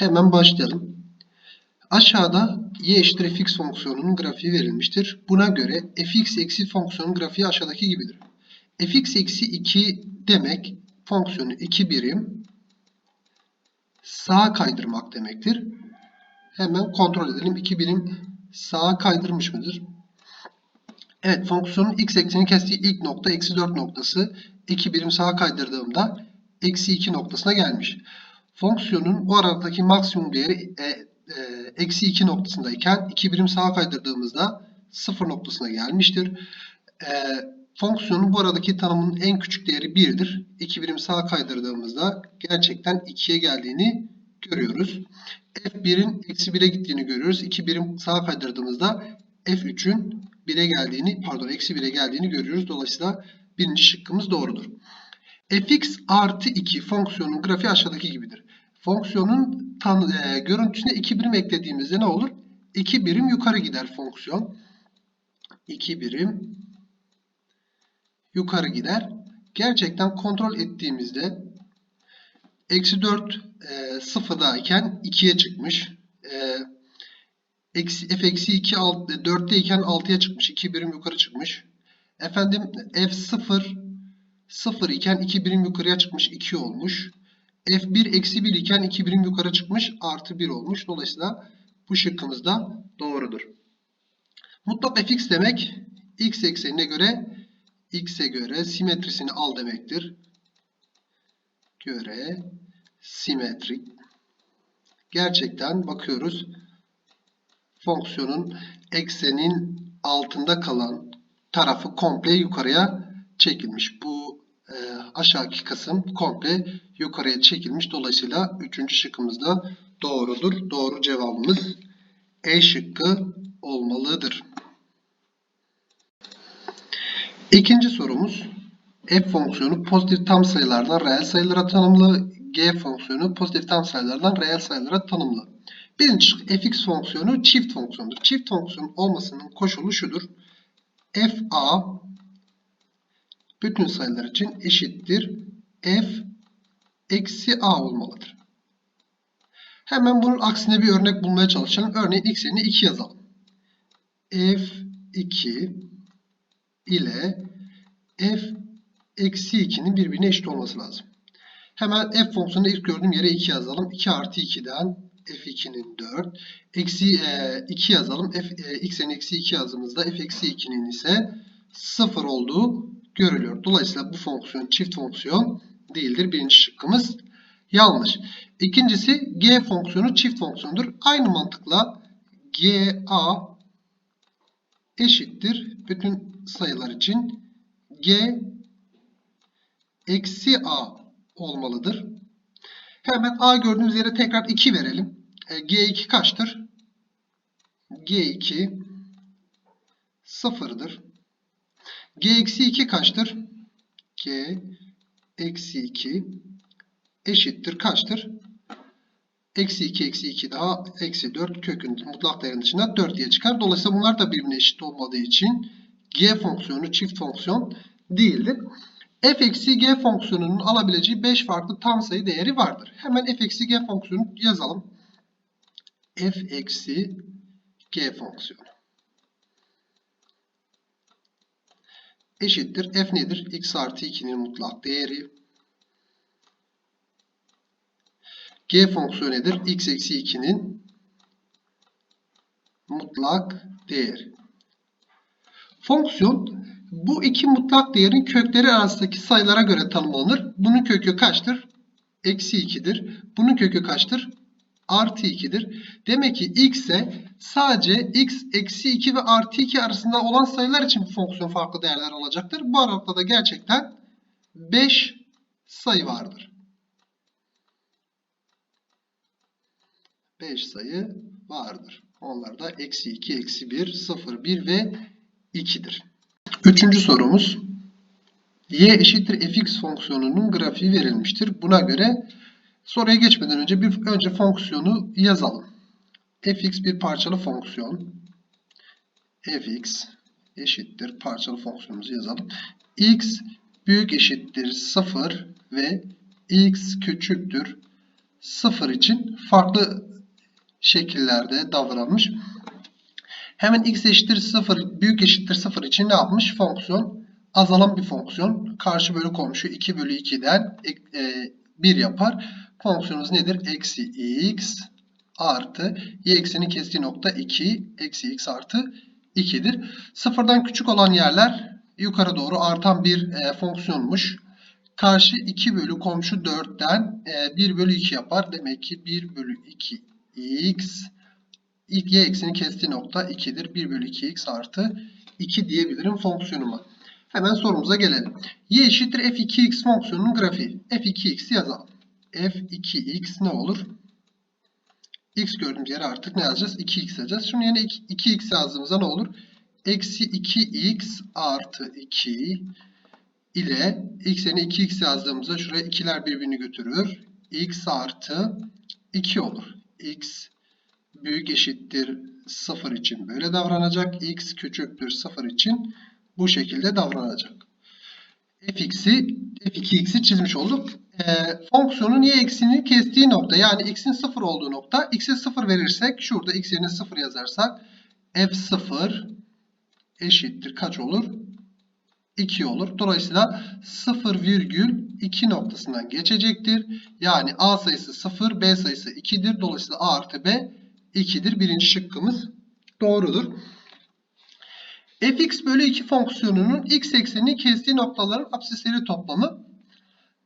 Hemen başlayalım. Aşağıda y eşittir fx fonksiyonunun grafiği verilmiştir. Buna göre fx eksi fonksiyonun grafiği aşağıdaki gibidir. fx eksi 2 demek fonksiyonu 2 birim sağa kaydırmak demektir. Hemen kontrol edelim. 2 birim sağa kaydırmış mıdır? Evet fonksiyonun x eksenini kestiği ilk nokta eksi 4 noktası 2 birim sağa kaydırdığımda eksi 2 noktasına gelmiş. Fonksiyonun bu aradaki maksimum değeri e, e, eksi 2 noktasındayken 2 birim sağa kaydırdığımızda 0 noktasına gelmiştir. E, fonksiyonun bu aradaki tanımının en küçük değeri 1'dir. 2 birim sağa kaydırdığımızda gerçekten 2'ye geldiğini görüyoruz. F1'in eksi 1'e gittiğini görüyoruz. 2 birim sağa kaydırdığımızda F3'ün 1'e geldiğini, pardon eksi 1'e geldiğini görüyoruz. Dolayısıyla birinci şıkkımız doğrudur. fx artı 2 fonksiyonun grafiği aşağıdaki gibidir. Fonksiyonun tan e, görüntüsüne 2 birim eklediğimizde ne olur? 2 birim yukarı gider fonksiyon. 2 birim yukarı gider. Gerçekten kontrol ettiğimizde eksi 4 e, sıfırdayken 2'ye çıkmış. E, eksi, f eksi 2 alt, 4'te iken 6'ya çıkmış. 2 birim yukarı çıkmış. Efendim f 0 0 iken 2 birim yukarıya çıkmış. 2 olmuş. F1 eksi 1 iken 2 birim yukarı çıkmış. Artı 1 olmuş. Dolayısıyla bu şıkkımız da doğrudur. Mutlak fx demek x eksenine göre x'e göre simetrisini al demektir. Göre simetrik. Gerçekten bakıyoruz fonksiyonun eksenin altında kalan tarafı komple yukarıya çekilmiş. Bu aşağıki kısım komple yukarıya çekilmiş. Dolayısıyla üçüncü şıkkımız da doğrudur. Doğru cevabımız E şıkkı olmalıdır. İkinci sorumuz f fonksiyonu pozitif tam sayılardan reel sayılara tanımlı, g fonksiyonu pozitif tam sayılardan reel sayılara tanımlı. Birinci fx fonksiyonu çift fonksiyondur. Çift fonksiyon olmasının koşulu şudur. fa bütün sayılar için eşittir. f eksi a olmalıdır. Hemen bunun aksine bir örnek bulmaya çalışalım. Örneğin x yerine 2 yazalım. f2 ile f eksi 2'nin birbirine eşit olması lazım. Hemen f fonksiyonunu ilk gördüğüm yere 2 yazalım. 2 artı 2'den f2'nin 4. Eksi e, 2 yazalım. f e, x'in eksi 2 yazdığımızda f eksi 2'nin ise 0 olduğu görülüyor. Dolayısıyla bu fonksiyon çift fonksiyon değildir. Birinci şıkkımız yanlış. İkincisi g fonksiyonu çift fonksiyondur. Aynı mantıkla ga eşittir. Bütün sayılar için g eksi a olmalıdır. Hemen a gördüğümüz yere tekrar 2 verelim. E, g2 kaçtır? g2 sıfırdır. G eksi 2 kaçtır? g eksi 2 eşittir kaçtır? Eksi 2 eksi 2 daha eksi 4 kökün mutlak değerin dışında 4 diye çıkar. Dolayısıyla bunlar da birbirine eşit olmadığı için g fonksiyonu çift fonksiyon değildir. f eksi g fonksiyonunun alabileceği 5 farklı tam sayı değeri vardır. Hemen f eksi g fonksiyonunu yazalım. f eksi g fonksiyonu. Eşittir. f nedir? x artı 2'nin mutlak değeri. g fonksiyonu nedir? x eksi 2'nin mutlak değeri. Fonksiyon bu iki mutlak değerin kökleri arasındaki sayılara göre tanımlanır. Bunun kökü kaçtır? Eksi 2'dir. Bunun kökü kaçtır? Artı 2'dir. Demek ki x ise sadece x eksi 2 ve artı 2 arasında olan sayılar için fonksiyon farklı değerler alacaktır. Bu aralıkta da gerçekten 5 sayı vardır. 5 sayı vardır. Onlar da eksi 2, eksi 1, 0, 1 ve 2'dir. Üçüncü sorumuz. y eşittir fx fonksiyonunun grafiği verilmiştir. Buna göre soruya geçmeden önce bir önce fonksiyonu yazalım. fx bir parçalı fonksiyon. fx eşittir parçalı fonksiyonumuzu yazalım. x büyük eşittir 0 ve x küçüktür 0 için farklı şekillerde davranmış. Hemen x eşittir 0, büyük eşittir 0 için ne yapmış? Fonksiyon azalan bir fonksiyon. Karşı bölü komşu 2 bölü 2'den 1 yapar. Fonksiyonumuz nedir? Eksi x artı y eksenin kestiği nokta 2 eksi x artı 2'dir. Sıfırdan küçük olan yerler yukarı doğru artan bir e, fonksiyonmuş. Karşı 2 bölü komşu 4'ten e, 1 bölü 2 yapar. Demek ki 1 bölü 2 x y eksenin kestiği nokta 2'dir. 1 bölü 2x artı 2 diyebilirim fonksiyonuma. Hemen sorumuza gelelim. y eşittir f2x fonksiyonunun grafiği. f2x'i yazalım. F2x ne olur? x gördüğümüz yere artık ne yazacağız? 2x yazacağız. Şunun yerine 2x yazdığımızda ne olur? Eksi 2x artı 2 ile x yerine 2x yazdığımızda şuraya 2'ler birbirini götürür. x artı 2 olur. x büyük eşittir 0 için böyle davranacak. x küçüktür 0 için bu şekilde davranacak. Fx'i f2x'i çizmiş olduk. E, fonksiyonun y eksini kestiği nokta yani x'in 0 olduğu nokta. x'e 0 verirsek şurada x yerine 0 yazarsak f0 eşittir kaç olur? 2 olur. Dolayısıyla 0,2 noktasından geçecektir. Yani A sayısı 0, B sayısı 2'dir. Dolayısıyla A artı B 2'dir. Birinci şıkkımız doğrudur. Fx bölü 2 fonksiyonunun x eksenini kestiği noktaların absisleri toplamı.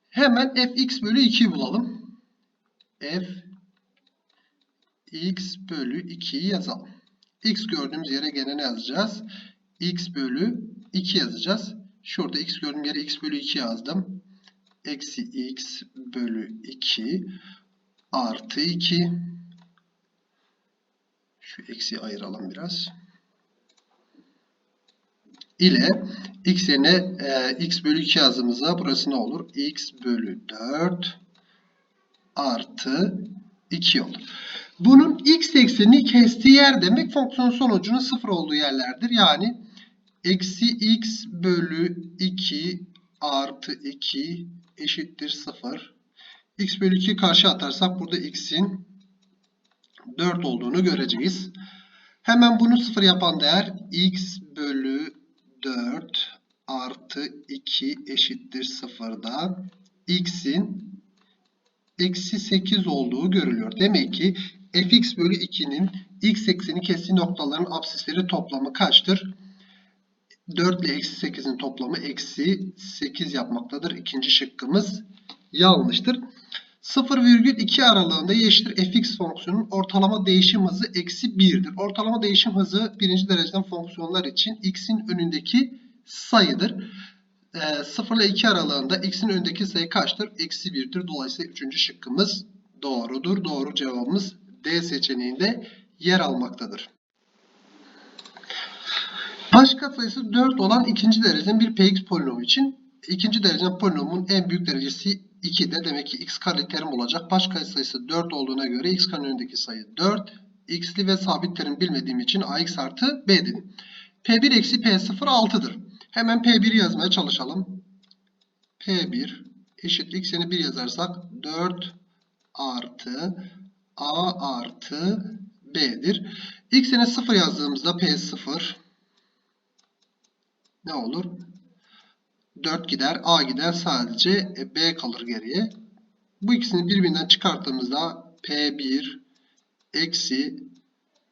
Hemen fx bölü 2'yi bulalım. f x bölü 2'yi yazalım. x gördüğümüz yere gene ne yazacağız? x bölü 2 yazacağız. Şurada x gördüğüm yere x bölü 2 yazdım. Eksi x bölü 2 artı 2 şu eksi ayıralım biraz. İle x yerine e, x bölü 2 yazdığımızda burası ne olur? x bölü 4 artı 2 olur. Bunun x eksenini kestiği yer demek fonksiyon sonucunun sıfır olduğu yerlerdir. Yani eksi x bölü 2 artı 2 eşittir 0. x bölü 2 karşı atarsak burada x'in 4 olduğunu göreceğiz. Hemen bunu 0 yapan değer x bölü 4 artı 2 eşittir 0'da x'in eksi 8 olduğu görülüyor. Demek ki fx bölü 2'nin x ekseni kestiği noktaların absisleri toplamı kaçtır? 4 ile eksi 8'in toplamı eksi 8 yapmaktadır. İkinci şıkkımız yanlıştır. 0,2 aralığında y fx fonksiyonunun ortalama değişim hızı eksi 1'dir. Ortalama değişim hızı birinci dereceden fonksiyonlar için x'in önündeki sayıdır. E, 0 ile 2 aralığında x'in önündeki sayı kaçtır? Eksi 1'dir. Dolayısıyla üçüncü şıkkımız doğrudur. Doğru cevabımız D seçeneğinde yer almaktadır. Baş katsayısı 4 olan ikinci dereceden bir px polinomu için ikinci dereceden polinomun en büyük derecesi 2 de demek ki x kare terim olacak. Baş sayısı 4 olduğuna göre x karenin önündeki sayı 4. x'li ve sabit terim bilmediğim için ax artı b dedim. p1 eksi p0 6'dır. Hemen p1'i yazmaya çalışalım. p1 eşitlik x'ini 1 yazarsak 4 artı a artı b'dir. x'ini 0 yazdığımızda p0 ne olur? 4 gider, A gider sadece e, B kalır geriye. Bu ikisini birbirinden çıkarttığımızda P1 eksi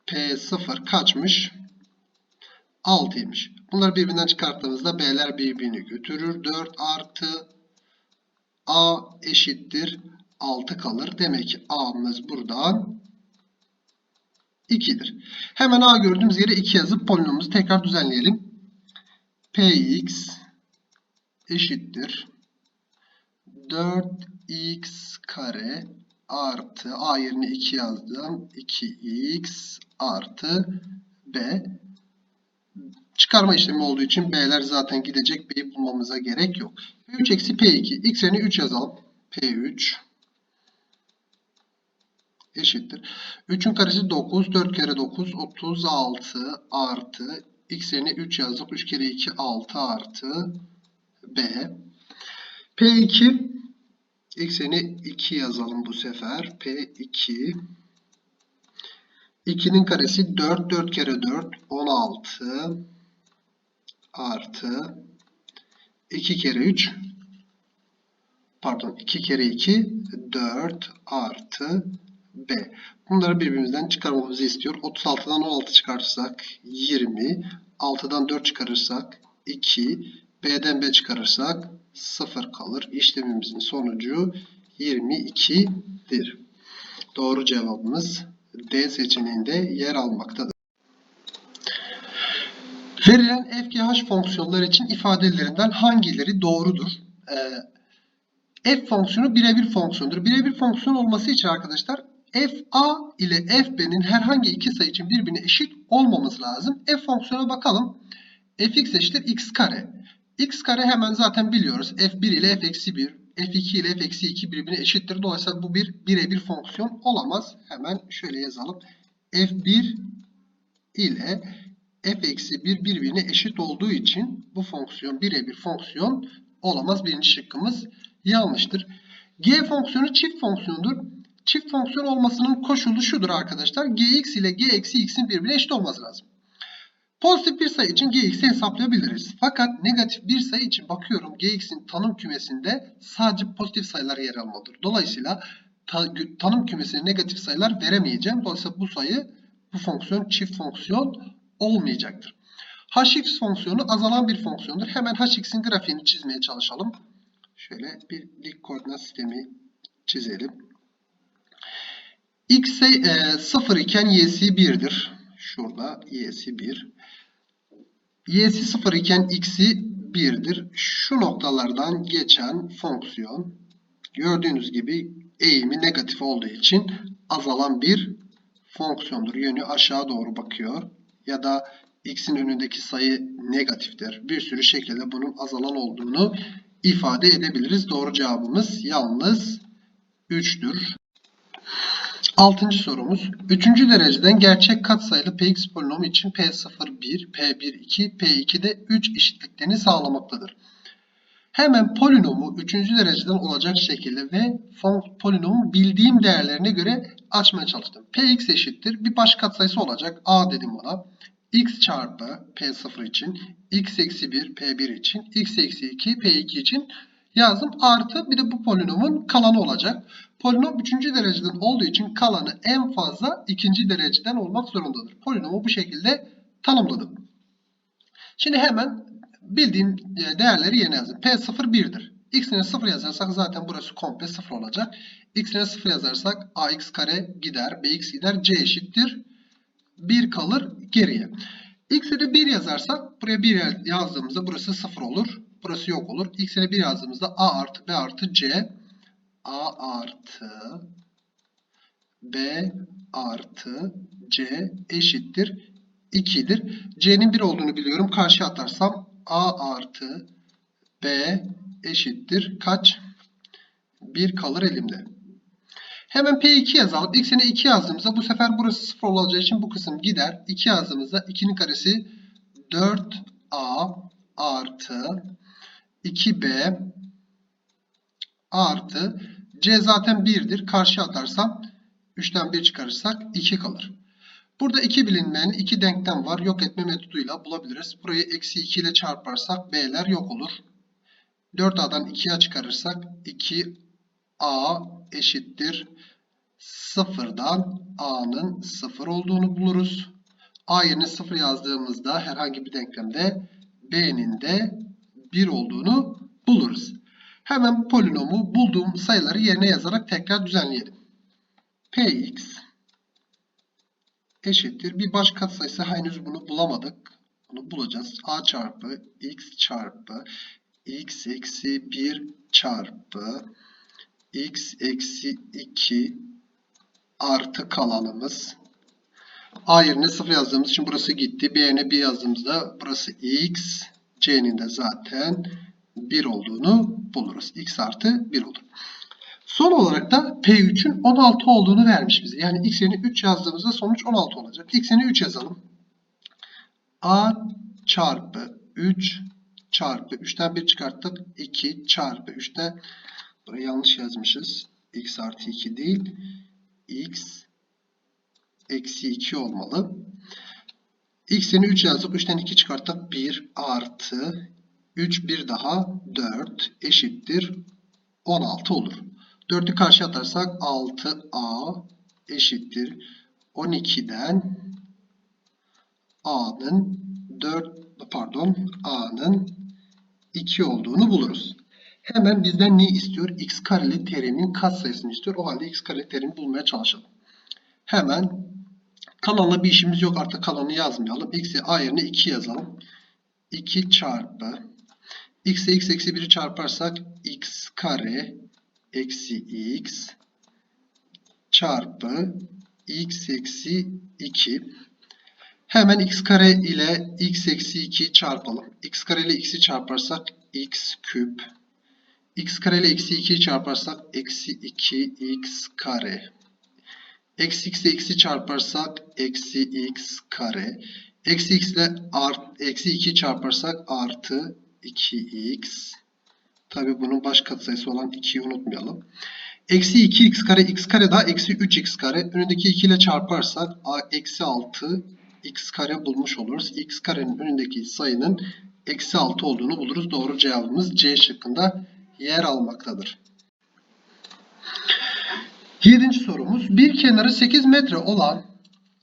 P0 kaçmış? 6'ymış. Bunları birbirinden çıkarttığımızda B'ler birbirini götürür. 4 artı A eşittir 6 kalır. Demek ki A'mız buradan 2'dir. Hemen A gördüğümüz yere 2 yazıp polinomumuzu tekrar düzenleyelim. Px eşittir 4x kare artı a yerine 2 yazdım. 2x artı b. Çıkarma işlemi olduğu için b'ler zaten gidecek. b'yi bulmamıza gerek yok. p3 eksi p2. x yerine 3 yazalım. p3 eşittir. 3'ün karesi 9. 4 kere 9 36 artı x yerine 3 yazdık. 3 kere 2 6 artı B. P2 x'ini 2 yazalım bu sefer. P2 2'nin karesi 4. 4 kere 4 16 artı 2 kere 3 pardon 2 kere 2 4 artı B. Bunları birbirimizden çıkarmamızı istiyor. 36'dan 16 çıkarırsak 20. 6'dan 4 çıkarırsak 2. B'den B çıkarırsak 0 kalır. İşlemimizin sonucu 22'dir. Doğru cevabımız D seçeneğinde yer almaktadır. Verilen FGH fonksiyonları için ifadelerinden hangileri doğrudur? Ee, f fonksiyonu birebir fonksiyondur. Birebir fonksiyon olması için arkadaşlar fa ile fb'nin herhangi iki sayı için birbirine eşit olmamız lazım. f fonksiyona bakalım. fx eşittir x kare. X kare hemen zaten biliyoruz. f1 ile f eksi 1, f2 ile f eksi 2 birbirine eşittir. Dolayısıyla bu bir birebir fonksiyon olamaz. Hemen şöyle yazalım. f1 ile f eksi 1 birbirine eşit olduğu için bu fonksiyon birebir fonksiyon olamaz. Birinci şıkkımız yanlıştır. G fonksiyonu çift fonksiyondur. Çift fonksiyon olmasının koşulu şudur arkadaşlar. gx ile g eksi x'in birbirine eşit olması lazım. Pozitif bir sayı için gx'i hesaplayabiliriz. Fakat negatif bir sayı için bakıyorum gx'in tanım kümesinde sadece pozitif sayılar yer almalıdır. Dolayısıyla ta, tanım kümesine negatif sayılar veremeyeceğim. Dolayısıyla bu sayı bu fonksiyon çift fonksiyon olmayacaktır. hx fonksiyonu azalan bir fonksiyondur. Hemen hx'in grafiğini çizmeye çalışalım. Şöyle bir dik koordinat sistemi çizelim. x e, 0 iken y'si 1'dir. Şurada y'si 1. y'si 0 iken x'i 1'dir. Şu noktalardan geçen fonksiyon gördüğünüz gibi eğimi negatif olduğu için azalan bir fonksiyondur. Yönü aşağı doğru bakıyor. Ya da x'in önündeki sayı negatiftir. Bir sürü şekilde bunun azalan olduğunu ifade edebiliriz. Doğru cevabımız yalnız 3'tür. Altıncı sorumuz. Üçüncü dereceden gerçek katsayılı px polinomu için p0, 1, p1, 2, p2'de 3 eşitliklerini sağlamaktadır. Hemen polinomu üçüncü dereceden olacak şekilde ve polinomun bildiğim değerlerine göre açmaya çalıştım. px eşittir. Bir baş katsayısı olacak. a dedim ona x çarpı p0 için, x eksi 1 p1 için, x eksi 2 p2 için yazdım. Artı bir de bu polinomun kalanı olacak. Polinom 3. dereceden olduğu için kalanı en fazla 2. dereceden olmak zorundadır. Polinomu bu şekilde tanımladım. Şimdi hemen bildiğim değerleri yerine yazdım. P0 1'dir. X'ine 0 yazarsak zaten burası komple 0 olacak. X'ine 0 yazarsak ax kare gider, bx gider, c eşittir 1 kalır geriye. X'e de 1 yazarsak buraya 1 yazdığımızda burası 0 olur. Burası yok olur. X'e de 1 yazdığımızda A artı B artı C A artı B artı C eşittir 2'dir. C'nin 1 olduğunu biliyorum. Karşı atarsam A artı B eşittir kaç? 1 kalır elimde. Hemen P2 yazalım. X'ine 2 yazdığımızda bu sefer burası 0 olacağı için bu kısım gider. 2 yazdığımızda 2'nin karesi 4A artı 2B artı C zaten 1'dir. Karşı atarsam 3'ten 1 çıkarırsak 2 kalır. Burada 2 bilinmeyen 2 denklem var. Yok etme metoduyla bulabiliriz. Burayı eksi 2 ile çarparsak B'ler yok olur. 4A'dan 2A çıkarırsak 2A eşittir sıfırdan a'nın sıfır olduğunu buluruz. a yerine sıfır yazdığımızda herhangi bir denklemde b'nin de 1 olduğunu buluruz. Hemen polinomu bulduğum sayıları yerine yazarak tekrar düzenleyelim. px eşittir. Bir baş katsayısı henüz bunu bulamadık. Bunu bulacağız. a çarpı x çarpı x eksi 1 çarpı x eksi 2 artı kalanımız. A yerine 0 yazdığımız için burası gitti. B yerine 1 yazdığımızda burası x. C'nin de zaten 1 olduğunu buluruz. x artı 1 olur. Son olarak da P3'ün 16 olduğunu vermiş bize. Yani x yerine 3 yazdığımızda sonuç 16 olacak. x yerine 3 yazalım. A çarpı 3 çarpı 3'ten 1 çıkarttık. 2 çarpı 3'te Burayı yanlış yazmışız. x artı 2 değil. x eksi 2 olmalı. x'ini 3 yazdık. 3'ten 2 çıkarttık. 1 artı 3 bir daha 4 eşittir 16 olur. 4'ü karşı atarsak 6a eşittir 12'den a'nın 4 pardon a'nın 2 olduğunu buluruz. Hemen bizden ne istiyor? x kareli teremin katsayısını istiyor. O halde x kareli terimi bulmaya çalışalım. Hemen kalanla bir işimiz yok. Artık kalanı yazmayalım. x'i a yerine 2 yazalım. 2 çarpı x'e x eksi 1'i çarparsak x kare eksi x çarpı x eksi 2 Hemen x kare ile x eksi 2 çarpalım. x kare ile x'i çarparsak x küp. x kare ile eksi 2'yi çarparsak eksi 2x kare. Eksi x ile x'i çarparsak eksi x kare. Eksi x ile art, eksi 2'yi çarparsak artı 2x. Tabi bunun baş katsayısı olan 2'yi unutmayalım. Eksi 2x kare x kare daha eksi 3x kare. Önündeki 2 ile çarparsak a, eksi 6 x kare bulmuş oluruz. x karenin önündeki sayının eksi 6 olduğunu buluruz. Doğru cevabımız C şıkkında yer almaktadır. Yedinci sorumuz. Bir kenarı 8 metre olan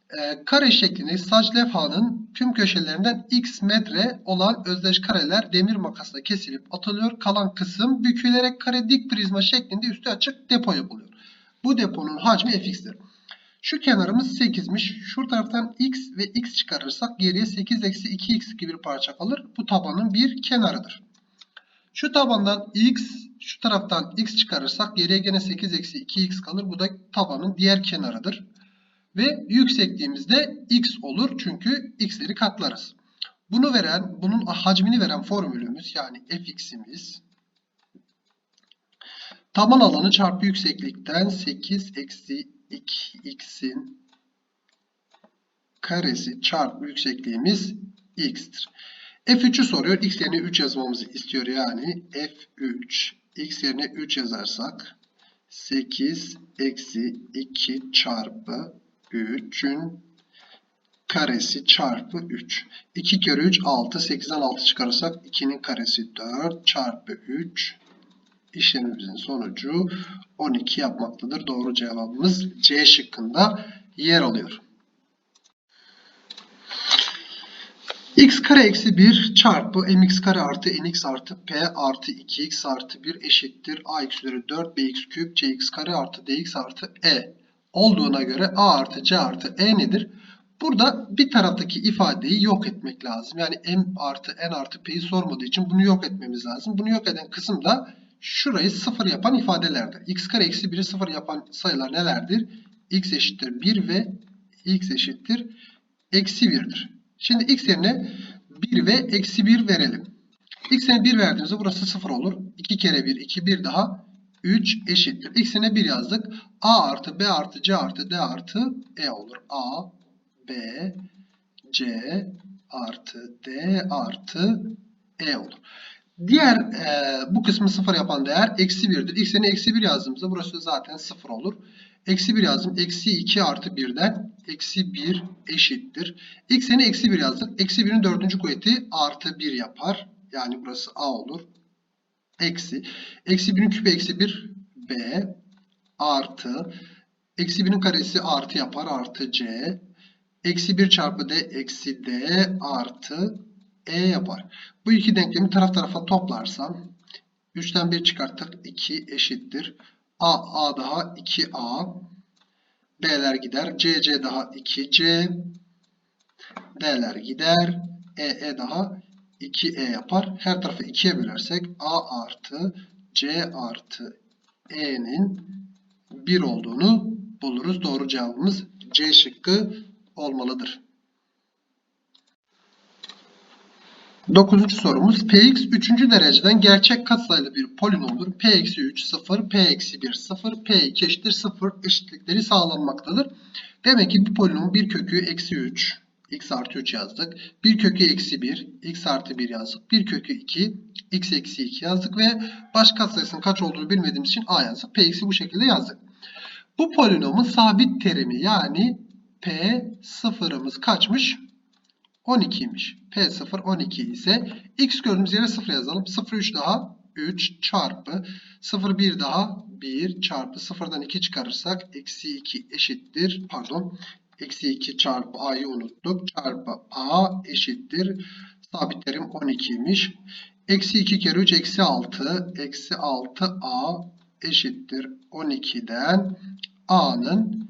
e, kare şeklindeki saç levhanın tüm köşelerinden x metre olan özdeş kareler demir makasla kesilip atılıyor. Kalan kısım bükülerek kare dik prizma şeklinde üstü açık depo yapılıyor. Bu deponun hacmi fx'tir. Şu kenarımız 8'miş. Şu taraftan x ve x çıkarırsak geriye 8 eksi 2x gibi bir parça kalır. Bu tabanın bir kenarıdır. Şu tabandan x, şu taraftan x çıkarırsak geriye gene 8 eksi 2x kalır. Bu da tabanın diğer kenarıdır. Ve yüksekliğimizde x olur. Çünkü x'leri katlarız. Bunu veren, bunun hacmini veren formülümüz yani fx'imiz taban alanı çarpı yükseklikten 8 eksi 2x'in karesi çarpı yüksekliğimiz x'tir. F3'ü soruyor. X yerine 3 yazmamızı istiyor. Yani F3. X yerine 3 yazarsak 8 eksi 2 çarpı 3'ün karesi çarpı 3. 2 kere 3 6. 8'den 6 çıkarırsak 2'nin karesi 4 çarpı 3 işlemimizin sonucu 12 yapmaktadır. Doğru cevabımız C şıkkında yer alıyor. x kare eksi 1 çarpı mx kare artı nx artı p artı 2x artı 1 eşittir a x üzeri 4 bx küp cx kare artı dx artı e olduğuna göre a artı c artı e nedir? Burada bir taraftaki ifadeyi yok etmek lazım. Yani m artı n artı p'yi sormadığı için bunu yok etmemiz lazım. Bunu yok eden kısım da şurayı sıfır yapan ifadelerdir. x kare eksi 1'i sıfır yapan sayılar nelerdir? x eşittir 1 ve x eşittir eksi 1'dir. Şimdi x yerine 1 ve eksi 1 verelim. x yerine 1 verdiğimizde burası 0 olur. 2 kere 1, 2, 1 daha 3 eşittir. x yerine 1 yazdık. a artı b artı c artı d artı e olur. a, b, c artı d artı e olur. Diğer e, bu kısmı 0 yapan değer eksi 1'dir. x yerine eksi 1 yazdığımızda burası zaten 0 olur. Eksi 1 yazdım. Eksi 2 artı 1'den eksi 1 eşittir. X yerine eksi 1 yazdık. Eksi 1'in dördüncü kuvveti artı 1 yapar. Yani burası A olur. Eksi. Eksi 1'in küpü eksi 1 B artı. Eksi 1'in karesi artı yapar. Artı C. Eksi 1 çarpı D eksi D artı E yapar. Bu iki denklemi taraf tarafa toplarsam 3'ten 1 çıkarttık. 2 eşittir. A, A daha 2A. B'ler gider. C, C daha 2C. D'ler gider. E, E daha 2E yapar. Her tarafı 2'ye bölersek A artı C artı E'nin 1 olduğunu buluruz. Doğru cevabımız C şıkkı olmalıdır. Dokuzuncu sorumuz Px 3. dereceden gerçek katsayılı bir polinomdur. P-3 0, P-1 0, P2 eşittir 0 eşitlikleri sağlanmaktadır. Demek ki bu polinomun bir kökü eksi 3, x artı 3 yazdık. 1 kökü eksi 1, x artı 1 yazdık. 1 kökü 2, x eksi 2 yazdık ve baş katsayısının kaç olduğunu bilmediğimiz için a yazdık. Px'i bu şekilde yazdık. Bu polinomun sabit terimi yani p sıfırımız kaçmış? 12'ymiş. P 0 12 ise x gördüğümüz yere 0 yazalım. 0 3 daha 3 çarpı 0 1 daha 1 çarpı 0'dan 2 çıkarırsak eksi 2 eşittir. Pardon. Eksi 2 çarpı a'yı unuttuk. Çarpı a eşittir. Sabit terim 12'ymiş. Eksi 2 kere 3 eksi 6. Eksi 6 a eşittir 12'den a'nın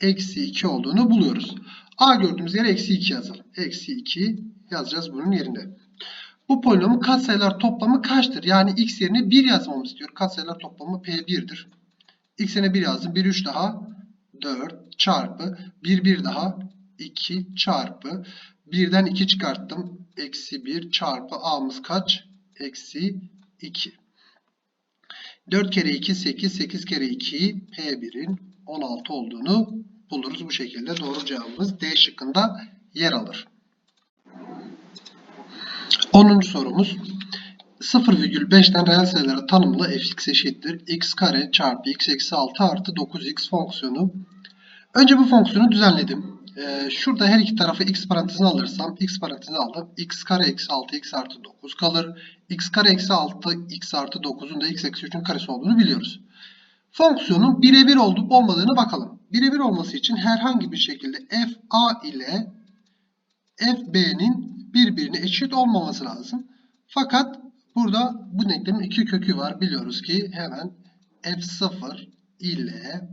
eksi 2 olduğunu buluyoruz. A gördüğümüz yere eksi 2 yazalım. Eksi 2 yazacağız bunun yerine. Bu polinomun katsayılar toplamı kaçtır? Yani x yerine 1 yazmamı istiyor. Katsayılar toplamı P1'dir. X yerine 1 yazdım. 1 3 daha 4 çarpı 1 1 daha 2 çarpı 1'den 2 çıkarttım. Eksi 1 çarpı A'mız kaç? Eksi 2. 4 kere 2 8, 8 kere 2 P1'in 16 olduğunu buluruz. Bu şekilde doğru cevabımız D şıkkında yer alır. 10. sorumuz 0,5'ten reel sayılara tanımlı fx eşittir. x kare çarpı x eksi 6 artı 9x fonksiyonu. Önce bu fonksiyonu düzenledim. Ee, şurada her iki tarafı x parantezine alırsam x parantezine aldım. x kare eksi 6 x artı 9 kalır. x kare eksi 6 x artı 9'un da x eksi 3'ün karesi olduğunu biliyoruz. Fonksiyonun birebir olup olmadığını bakalım. Birebir olması için herhangi bir şekilde f a ile f b'nin birbirine eşit olmaması lazım. Fakat burada bu denklemin iki kökü var. Biliyoruz ki hemen f0 ile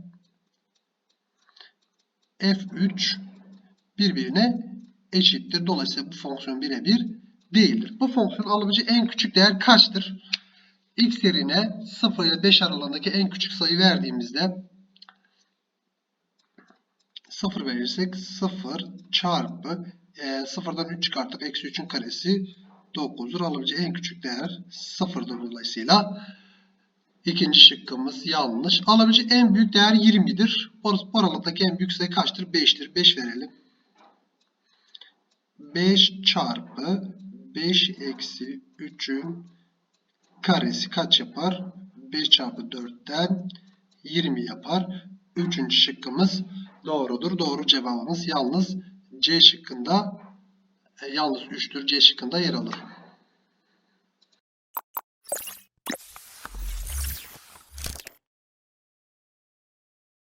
f3 birbirine eşittir. Dolayısıyla bu fonksiyon birebir değildir. Bu fonksiyon alabileceği en küçük değer kaçtır? x yerine 0 ile 5 aralığındaki en küçük sayı verdiğimizde 0 verirsek 0 çarpı e, 0'dan 3 çıkarttık. Eksi 3'ün karesi 9'dur. Alabileceği en küçük değer 0'dır dolayısıyla. İkinci şıkkımız yanlış. Alabileceği en büyük değer 20'dir. Bu aralıktaki en büyük sayı kaçtır? 5'tir. 5 verelim. 5 çarpı 5 eksi 3'ün karesi kaç yapar? 5 çarpı 4'ten 20 yapar. Üçüncü şıkkımız doğrudur. Doğru cevabımız yalnız C şıkkında e, yalnız 3'tür. C şıkkında yer alır.